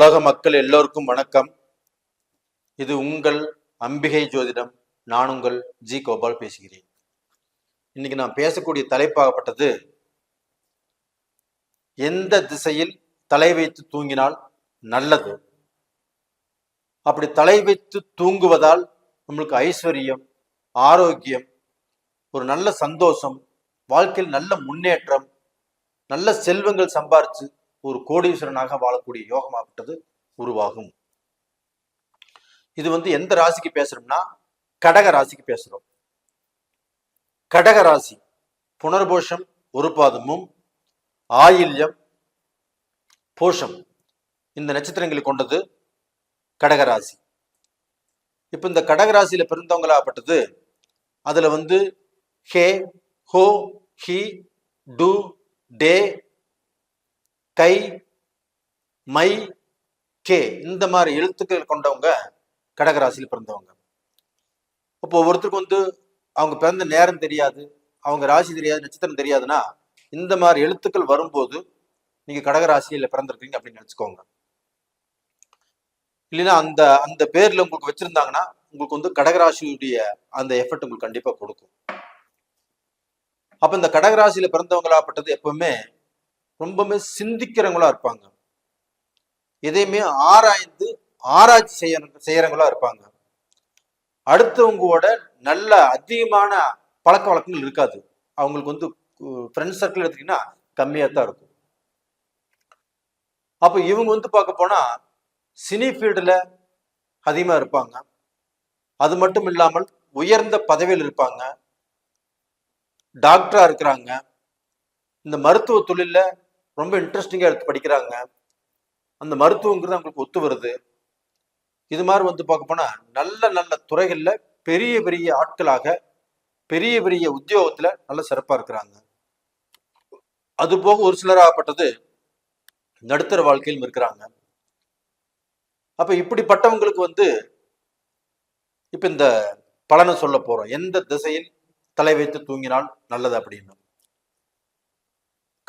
உலக மக்கள் எல்லோருக்கும் வணக்கம். இது உங்கள் அம்பிகை ஜோதிடம். நான் உங்கள் ஜி கோபால் பேசுகிறேன். இன்னைக்கு நான் பேசக்கூடிய தலைப்பாகப்பட்டது எந்த திசையில் தலை வைத்து தூங்கினால் நல்லது? அப்படி தலை வைத்து தூங்குவதால் நம்மளுக்கு ஐஸ்வர்யம் ஆரோக்கியம் ஒரு நல்ல சந்தோஷம் வாழ்க்கையில் நல்ல முன்னேற்றம் நல்ல செல்வங்கள் சம்பாரிச்சு ஒரு கோடீஸ்வரனாக வாழக்கூடிய யோகமாகப்பட்டது உருவாகும். இது வந்து எந்த ராசிக்கு பேசுறோம்னா கடக ராசிக்கு பேசுறோம். கடக ராசி புனர்போஷம் ஒரு பாதமும் ஆயில்யம் போஷம். இந்த நட்சத்திரங்களை கொண்டது கடகராசி இப்ப இந்த கடகராசியில பிறந்தவங்களாகப்பட்டது அதுல வந்து ஹே ஹோ ஹி டு டே கை மை கே இந்த மாதிரி எழுத்துக்கள் கொண்டவங்க கடகராசியில் பிறந்தவங்க. இப்போ ஒவ்வொருத்தருக்கும் வந்து அவங்க பிறந்த நேரம் தெரியாது அவங்க ராசி தெரியாது நட்சத்திரம் தெரியாதுன்னா இந்த மாதிரி எழுத்துக்கள் வரும்போது நீங்க கடகராசியில் பிறந்திருக்கீங்க அப்படின்னு நினச்சிக்கோங்க. இல்லைன்னா அந்த அந்த பேர்ல உங்களுக்கு வச்சிருந்தாங்கன்னா உங்களுக்கு வந்து கடகராசியுடைய அந்த எஃபர்ட் உங்களுக்கு கண்டிப்பா கொடுக்கும். அப்ப இந்த கடகராசியில பிறந்தவங்களாப்பட்டது எப்பவுமே ரொம்பவுமே சிந்திக்கிறவங்களா இருப்பாங்க. எதையுமே ஆராய்ந்து ஆராய்ச்சி செய்ய செய்யறவங்களா இருப்பாங்க. அடுத்தவங்களோட நல்ல அதிகமான பழக்க வழக்கங்கள் இருக்காது. அவங்களுக்கு வந்து ஃப்ரெண்ட்ஸ் சர்க்கிள் எடுத்தீங்கன்னா கம்மியாக தான் இருக்கும். அப்போ இவங்க வந்து பார்க்க போனா சினி ஃபீல்டுல அதிகமா இருப்பாங்க. அது மட்டும் இல்லாமல் உயர்ந்த பதவியில் இருப்பாங்க. டாக்டரா இருக்கிறாங்க. இந்த மருத்துவ தொழில்ல ரொம்ப இன்ட்ரெஸ்டிங்காக எடுத்து படிக்கிறாங்க. அந்த மருத்துவங்கிறது அவங்களுக்கு ஒத்து வருது. இது மாதிரி வந்து பார்க்க போனால் நல்ல நல்ல துறைகளில் பெரிய பெரிய ஆட்களாக பெரிய பெரிய உத்தியோகத்தில் நல்ல சிறப்பாக இருக்கிறாங்க. அது போக ஒரு சிலராகப்பட்டது நடுத்தர வாழ்க்கையிலும் இருக்கிறாங்க. அப்போ இப்படிப்பட்டவங்களுக்கு வந்து இப்போ இந்த பலனை சொல்ல போகிறோம் எந்த திசையில் தலை வைத்து தூங்கினால் நல்லது அப்படின்னு.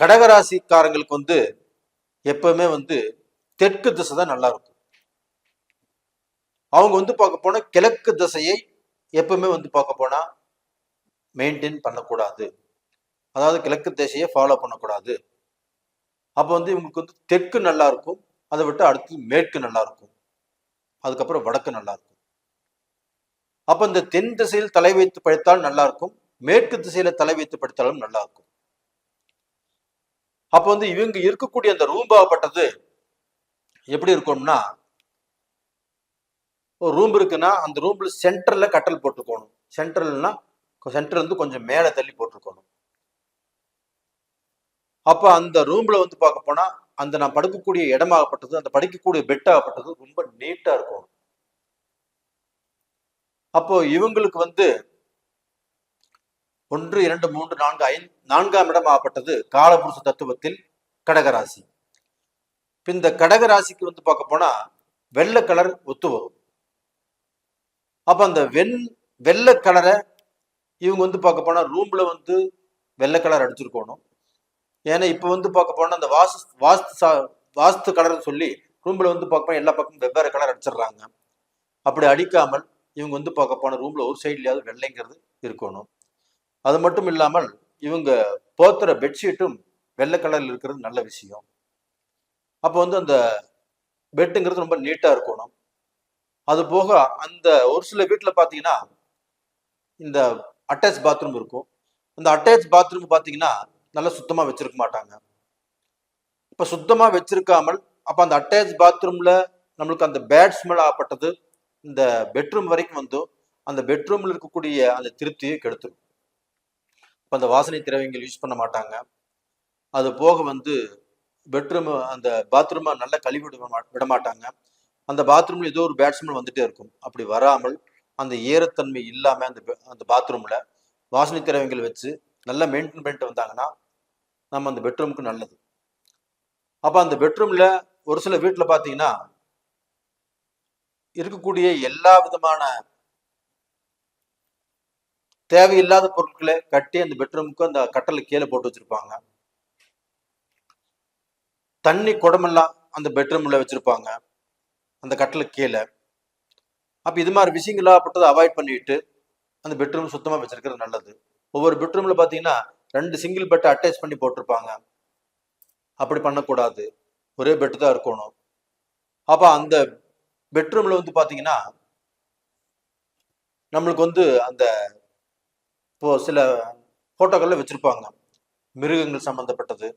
கடகராசிக்காரங்களுக்கு வந்து எப்பவுமே வந்து தெற்கு திசை தான் நல்லா இருக்கும். அவங்க வந்து பார்க்க போனா கிழக்கு திசையை எப்பவுமே வந்து பார்க்க போனா மெயின்டைன் பண்ணக்கூடாது. அதாவது கிழக்கு திசையை ஃபாலோ பண்ணக்கூடாது. அப்போ வந்து இவங்களுக்கு வந்து தெற்கு நல்லா இருக்கும். அதை விட்டு அடுத்து மேற்கு நல்லா இருக்கும். அதுக்கப்புறம் வடக்கு நல்லா இருக்கும். அப்போ இந்த தென் திசையில் தலை வைத்து படித்தால் நல்லா இருக்கும். மேற்கு திசையில தலை வைத்து படித்தாலும் நல்லா இருக்கும். அப்போ வந்து இவங்க இருக்கக்கூடிய அந்த ரூம்பாகப்பட்டது எப்படி இருக்கும்னா ஒரு ரூம் இருக்குன்னா அந்த ரூம்ல சென்டர்ல கட்டல் போட்டுக்கணும் சென்ட்ரல்னா சென்டர் வந்து கொஞ்சம் மேலே தள்ளி போட்டிருக்கணும். அப்ப அந்த ரூம்ல வந்து பார்க்க போனா அந்த நான் படுக்கக்கூடிய இடமாகப்பட்டது அந்த படிக்கக்கூடிய பெட்டாகப்பட்டது ரொம்ப நீட்டா இருக்கும் அப்போ இவங்களுக்கு வந்து ஒன்று இரண்டு மூன்று நான்கு ஐந்து நான்காம் இடம் ஆகப்பட்டது காலபுருஷ தத்துவத்தில் கடகராசி. இப்போ இந்த கடகராசிக்கு வந்து பார்க்க போனா வெள்ளை கலர் ஒத்து வரும். அப்போ அந்த வெண் வெள்ளை கலரை இவங்க வந்து பார்க்க போனா ரூம்ல வந்து வெள்ளை கலர் அடிச்சிருக்கணும் ஏன்னா இப்போ வந்து பார்க்க போனா அந்த வாஸ்து வாஸ்து சா வாஸ்து கலர்னு சொல்லி ரூம்ல வந்து பார்க்க போனா எல்லா பக்கமும் வெவ்வேறு கலர் அடிச்சிடுறாங்க. அப்படி அடிக்காமல் இவங்க வந்து பார்க்க போன ரூம்ல ஒரு சைட்லயாவது வெள்ளைங்கிறது இருக்கணும் அது மட்டும் இல்லாமல் இவங்க போத்துற பெட்ஷீட்டும் வெள்ளை கலரில் இருக்கிறது நல்ல விஷயம். அப்போ வந்து அந்த பெட்டுங்கிறது ரொம்ப நீட்டாக இருக்கணும். அது போக அந்த ஒரு சில வீட்டில் பார்த்தீங்கன்னா இந்த அட்டாச் பாத்ரூம் இருக்கும். அந்த அட்டாச் பாத்ரூம் பார்த்தீங்கன்னா நல்லா சுத்தமாக வச்சிருக்க மாட்டாங்க. இப்போ சுத்தமாக வச்சிருக்காமல் அப்போ அந்த அட்டாச் பாத்ரூமில் நம்மளுக்கு அந்த பேட் ஸ்மெல் ஆகப்பட்டது. இந்த பெட்ரூம் வரைக்கும் வந்து அந்த பெட்ரூமில் இருக்கக்கூடிய அந்த திருப்தியை கெடுத்துரும். இப்போ அந்த வாசனை திரவியங்கள் யூஸ் பண்ண மாட்டாங்க. அது போக வந்து பெட்ரூம் அந்த பாத்ரூமை நல்லா கழுவி விட விட மாட்டாங்க. அந்த பாத்ரூம்ல ஏதோ ஒரு பேட்ஸ்மேன் வந்துட்டே இருக்கும். அப்படி வராமல் அந்த ஈரத்தன்மை இல்லாமல் அந்த பெ- அந்த பாத்ரூம்ல வாசனை திரவியங்கள் வச்சு நல்லா மெயின்டைன் பண்ணிட்டு வந்தாங்கன்னா நம்ம அந்த பெட்ரூமுக்கு நல்லது. அப்போ அந்த பெட்ரூம்ல ஒரு சில வீட்டில் பார்த்தீங்கன்னா இருக்கக்கூடிய எல்லா விதமான தேவையில்லாத பொருட்களை கட்டி அந்த பெட்ரூமுக்கு அந்த கட்டளை கீழே போட்டு வச்சிருப்பாங்க. தண்ணி குடமெல்லாம் அந்த பெட்ரூம்ல வச்சிருப்பாங்க. அந்த கட்டிலுக்கு கீழே. அப்ப இது மாதிரி விஷயங்களாப்பட்டதை அவாய்ட் பண்ணிட்டு அந்த பெட்ரூம் சுத்தமா வச்சிருக்கிறது நல்லது. ஒவ்வொரு பெட்ரூம்ல பாத்தீங்கன்னா ரெண்டு சிங்கிள் பெட்டை அட்டாச் பண்ணி போட்டிருப்பாங்க. அப்படி பண்ணக்கூடாது. ஒரே பெட்டு தான் இருக்கணும். அப்ப அந்த பெட்ரூம்ல வந்து பாத்தீங்கன்னா நம்மளுக்கு வந்து அந்த இப்போ சில போட்டோக்கள்ல வச்சிருப்பாங்க. மிருகங்கள் சம்பந்தப்பட்டது.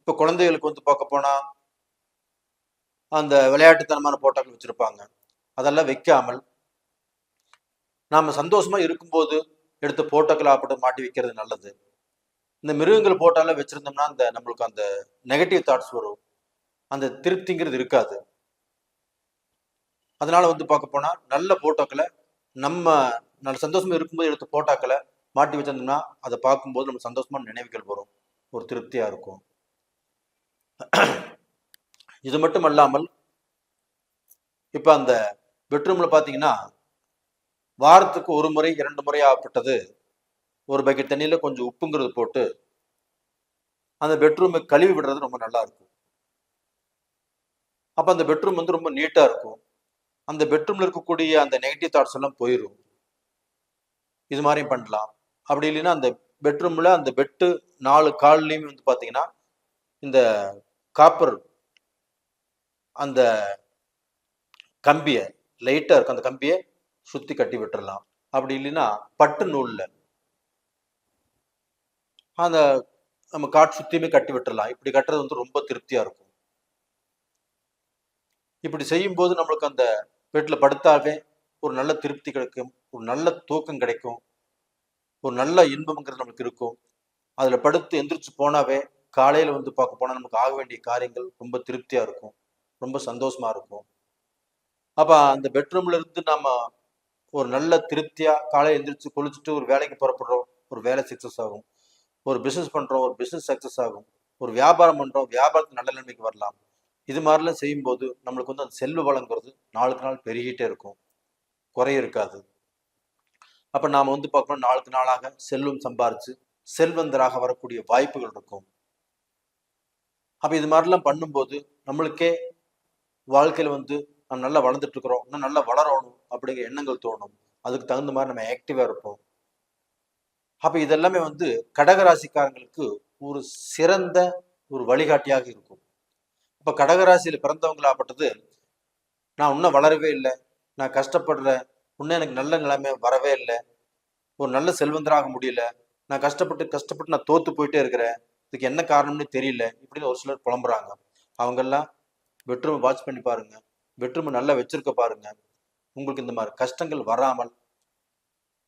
இப்போ குழந்தைகளுக்கு வந்து பார்க்க போனா அந்த விளையாட்டுத்தனமான போட்டோக்கள் வச்சிருப்பாங்க. அதெல்லாம் வைக்காமல் நாம சந்தோஷமா இருக்கும்போது எடுத்த போட்டோக்கள் ஆப்பிட்டு மாட்டி வைக்கிறது நல்லது. இந்த மிருகங்கள் போட்டால வச்சிருந்தோம்னா அந்த நம்மளுக்கு அந்த நெகட்டிவ் தாட்ஸ் வரும். அந்த திருப்திங்கிறது இருக்காது. அதனால வந்து பார்க்க போனா நல்ல போட்டோக்களை நம்ம நல்ல சந்தோஷமா இருக்கும்போது எடுத்து போட்டோக்களை மாட்டி வச்சிருந்தோம்னா அதை பார்க்கும்போது நம்ம சந்தோஷமான நினைவுகள் வரும். ஒரு திருப்தியாக இருக்கும். இது மட்டும் அல்லாமல் இப்போ அந்த பெட்ரூமில் பார்த்தீங்கன்னா வாரத்துக்கு ஒரு முறை இரண்டு முறை ஆகப்பட்டது. ஒரு பக்கெட் தண்ணியில் கொஞ்சம் உப்புங்கிறது போட்டு அந்த பெட்ரூமை கழுவி விடுறது ரொம்ப நல்லா இருக்கும். அப்போ அந்த பெட்ரூம் வந்து ரொம்ப நீட்டாக இருக்கும். அந்த பெட்ரூமில் இருக்கக்கூடிய அந்த நெகட்டிவ் தாட்ஸ் எல்லாம் போயிடும் இது மாதிரியும் பண்ணலாம். அப்படி இல்லைன்னா அந்த பெட்ரூம்ல அந்த பெட்டு நாலு கால்லையுமே வந்து பார்த்தீங்கன்னா இந்த காப்பர் அந்த கம்பியை லைட்டாக இருக்கும் அந்த கம்பியை சுற்றி கட்டி விட்டுறலாம். அப்படி இல்லைன்னா பட்டு நூலில் அந்த நம்ம காட் சுத்தியுமே கட்டி விட்டுடலாம் இப்படி கட்டுறது வந்து ரொம்ப திருப்தியாக இருக்கும். இப்படி செய்யும்போது நம்மளுக்கு அந்த வீட்டில் படுத்தாவே ஒரு நல்ல திருப்தி கிடைக்கும். ஒரு நல்ல தூக்கம் கிடைக்கும். ஒரு நல்ல இன்பம்ங்கிறது நமக்கு இருக்கும். அதில் படுத்து எந்திரிச்சு போனாவே காலையில் வந்து பார்க்க போனால் நமக்கு ஆக வேண்டிய காரியங்கள் ரொம்ப திருப்தியாக இருக்கும். ரொம்ப சந்தோஷமாக இருக்கும். அப்போ அந்த பெட்ரூம்ல இருந்து நம்ம ஒரு நல்ல திருப்தியாக காலையில் எந்திரிச்சு குளிச்சுட்டு ஒரு வேலைக்கு புறப்படுறோம். ஒரு வேலை சக்ஸஸ் ஆகும். ஒரு பிஸ்னஸ் பண்ணுறோம் ஒரு பிஸ்னஸ் சக்ஸஸ் ஆகும். ஒரு வியாபாரம் பண்ணுறோம் வியாபாரத்துக்கு நல்ல நிலைமைக்கு வரலாம். இது மாதிரிலாம் செய்யும்போது நம்மளுக்கு வந்து அந்த செல்வ வளங்கிறது நாளுக்கு நாள் பெருகிட்டே இருக்கும். குறைய இருக்காது. அப்போ நாம வந்து பார்க்கணும் நாளுக்கு நாளாக செல்வம் சம்பாரிச்சு செல்வந்தராக வரக்கூடிய வாய்ப்புகள் இருக்கும். அப்போ இது மாதிரிலாம் பண்ணும்போது நம்மளுக்கே வாழ்க்கையில் வந்து நம்ம நல்லா வளர்ந்துட்டு இருக்கிறோம் இன்னும் நல்லா வளரணும் அப்படிங்கிற எண்ணங்கள் தோணும். அதுக்கு தகுந்த மாதிரி நம்ம ஆக்டிவாக இருப்போம். அப்போ இதெல்லாமே வந்து கடகராசிக்காரங்களுக்கு ஒரு சிறந்த ஒரு வழிகாட்டியாக இருக்கும். இப்போ கடகராசியில் பிறந்தவங்களாப்பட்டது நான் இன்னும் வளரவே இல்லை நான் கஷ்டப்படுறேன் இன்னும் எனக்கு நல்ல நிலைமை வரவே இல்லை. ஒரு நல்ல செல்வந்தராக முடியல. நான் கஷ்டப்பட்டு கஷ்டப்பட்டு நான் தோத்து போயிட்டே இருக்கிறேன். இதுக்கு என்ன காரணம்னு தெரியல. இப்படின்னு ஒரு சிலர் புலம்புறாங்க. அவங்கெல்லாம் வெற்றுமை வாட்ச் பண்ணி பாருங்க. வெற்றுமை நல்லா வச்சிருக்க பாருங்க. உங்களுக்கு இந்த மாதிரி கஷ்டங்கள் வராமல்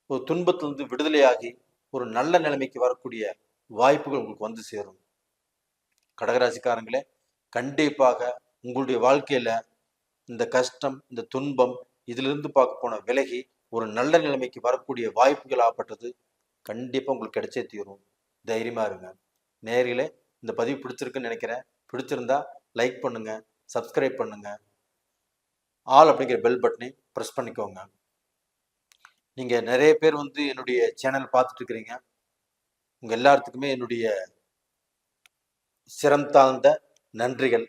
ஒரு துன்பத்திலிருந்து விடுதலையாகி ஒரு நல்ல நிலைமைக்கு வரக்கூடிய வாய்ப்புகள் உங்களுக்கு வந்து சேரும். கடகராசிக்காரங்களே கண்டிப்பாக உங்களுடைய வாழ்க்கையில இந்த கஷ்டம் இந்த துன்பம் இதிலிருந்து பார்க்க போன விலகி ஒரு நல்ல நிலைமைக்கு வரக்கூடிய வாய்ப்புகள் ஆப்பட்டது கண்டிப்பாக உங்களுக்கு கிடைச்சே தீரும். தைரியமாக இருங்க. நேரில் இந்த பதிவு பிடிச்சிருக்குன்னு நினைக்கிறேன். பிடிச்சிருந்தா லைக் பண்ணுங்க சப்ஸ்கிரைப் பண்ணுங்க. ஆல் அப்படிங்கிற பெல் பட்டனை ப்ரெஸ் பண்ணிக்கோங்க. நீங்கள் நிறைய பேர் வந்து என்னுடைய சேனல் பார்த்துட்ருக்குறீங்க உங்கள் எல்லாத்துக்குமே என்னுடைய சிரம் தாழ்ந்த நன்றிகள்.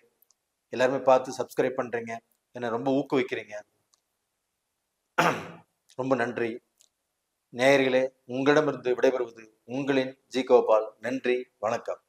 எல்லாருமே பார்த்து சப்ஸ்கிரைப் பண்ணுறீங்க என்னை ரொம்ப ஊக்குவிக்கிறீங்க. ரொம்ப நன்றி. நேயர்களே உங்களிடமிருந்து விடைபெறுவது உங்களின் ஜி கோபால். நன்றி வணக்கம்.